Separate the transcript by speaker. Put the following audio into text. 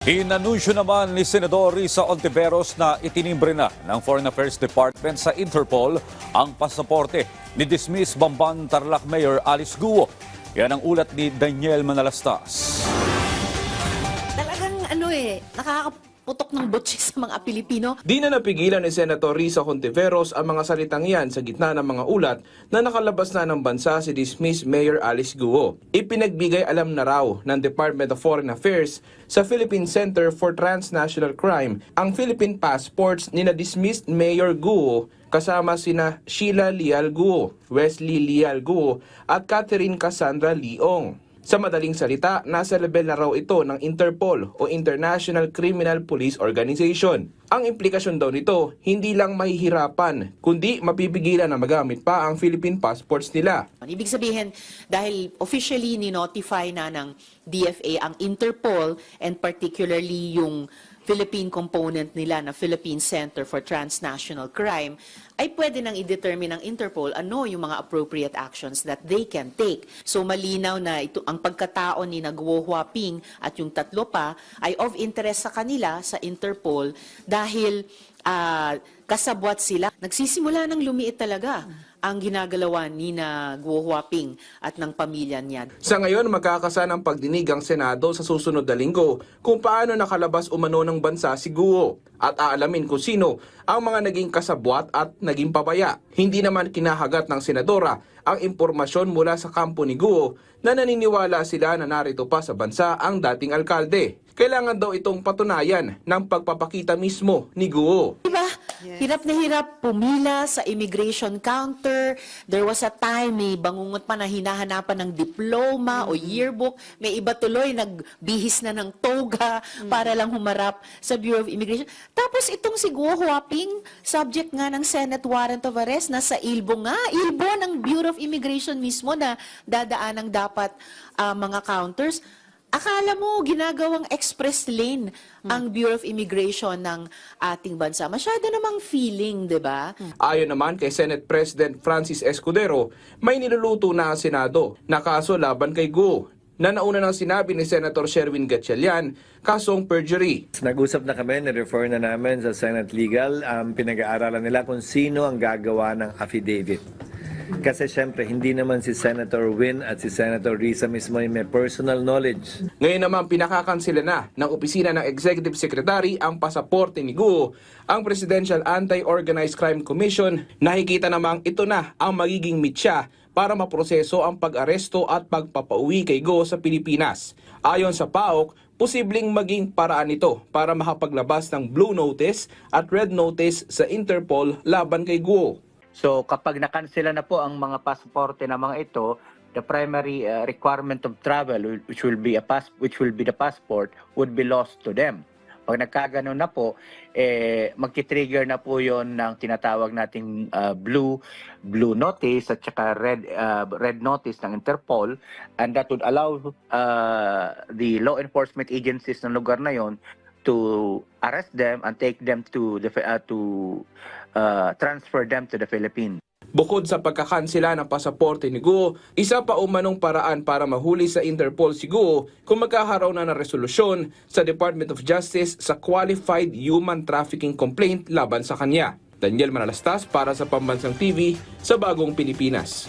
Speaker 1: Inanunsyo naman ni Senador Risa Ontiveros na itinimbre na ng Foreign Affairs Department sa Interpol ang pasaporte ni dismiss Bamban Tarlac Mayor Alice Guo. Yan ang ulat ni Daniel Manalastas.
Speaker 2: Talagang ano eh, nakakaputok ng butsi sa mga Pilipino.
Speaker 3: Di na napigilan ni Senator Risa Contiveros ang mga salitang yan sa gitna ng mga ulat na nakalabas na ng bansa si dismissed Mayor Alice Guo. Ipinagbigay alam na raw ng Department of Foreign Affairs sa Philippine Center for Transnational Crime ang Philippine passports ni na dismissed Mayor Guo kasama sina Sheila Lial Guo, Wesley Lial Guo at Catherine Cassandra Leong. Sa madaling salita, nasa level na raw ito ng Interpol o International Criminal Police Organization. Ang implikasyon daw nito, hindi lang mahihirapan, kundi mapipigilan na magamit pa ang Philippine passports nila.
Speaker 2: Ibig sabihin, dahil officially ni-notify na ng DFA ang Interpol and particularly yung Philippine component nila na Philippine Center for Transnational Crime, ay pwede nang i-determine ng Interpol ano yung mga appropriate actions that they can take. So malinaw na ito ang pagkatao ni Nagwo Huaping at yung tatlo pa ay of interest sa kanila sa Interpol dahil ah, kasabwat sila. Nagsisimula ng lumiit talaga ang ginagalawan ni na Guo Huaping at ng pamilya niya.
Speaker 3: Sa ngayon, magkakasan ang pagdinig ang Senado sa susunod na linggo kung paano nakalabas umano ng bansa si Guo at aalamin kung sino ang mga naging kasabwat at naging pabaya. Hindi naman kinahagat ng Senadora ang impormasyon mula sa kampo ni Guo na naniniwala sila na narito pa sa bansa ang dating alkalde. Kailangan daw itong patunayan ng pagpapakita mismo ni Guo.
Speaker 2: Diba? Hirap na hirap pumila sa immigration counter. There was a time may bangungot pa na hinahanapan ng diploma o yearbook. May iba tuloy nagbihis na ng toga para lang humarap sa Bureau of Immigration. Tapos itong si Guo Huaping, subject nga ng Senate warrant of arrest, nasa Ilbo nga. Ilbo ng Bureau of Immigration mismo na dadaan ng dapat ah, mga counters. Akala mo ginagawang express lane ang Bureau of Immigration ng ating bansa. Masyado namang feeling, 'di ba?
Speaker 3: Ayon naman kay Senate President Francis Escudero, may niluluto na ang Senado na kaso laban kay Guo na nauna nang sinabi ni Senator Sherwin Gatchalian kasong perjury.
Speaker 4: Nag-usap na kami, ni-refer na namin sa Senate Legal. Um, pinag-aaralan nila kung sino ang gagawa ng affidavit. Kasi syempre, hindi naman si Senator Win at si Senator Risa mismo yung may personal knowledge.
Speaker 3: Ngayon naman pinakakansila na ng opisina ng Executive Secretary ang pasaporte ni Guo. Ang Presidential Anti-Organized Crime Commission nakikita namang ito na ang magiging mitya para maproseso ang pag-aresto at pagpapauwi kay Go sa Pilipinas. Ayon sa PAOK, posibleng maging paraan ito para makapaglabas ng blue notice at red notice sa Interpol laban kay Guo.
Speaker 5: So kapag nakansela na po ang mga pasaporte na mga ito, the primary uh, requirement of travel which will be a pass which will be the passport would be lost to them. Pag nagkaganon na po, eh, magti-trigger na po yon ng tinatawag nating uh, blue blue notice at saka red uh, red notice ng Interpol and that would allow uh, the law enforcement agencies ng lugar na yon to arrest them and take them to the uh, to uh, transfer them to the Philippines.
Speaker 3: Bukod sa pagkakansela ng pasaporte ni Guo, isa pa umanong paraan para mahuli sa Interpol si Guo kung magkakaroon na ng resolusyon sa Department of Justice sa Qualified Human Trafficking Complaint laban sa kanya. Daniel Manalastas para sa Pambansang TV sa Bagong Pilipinas.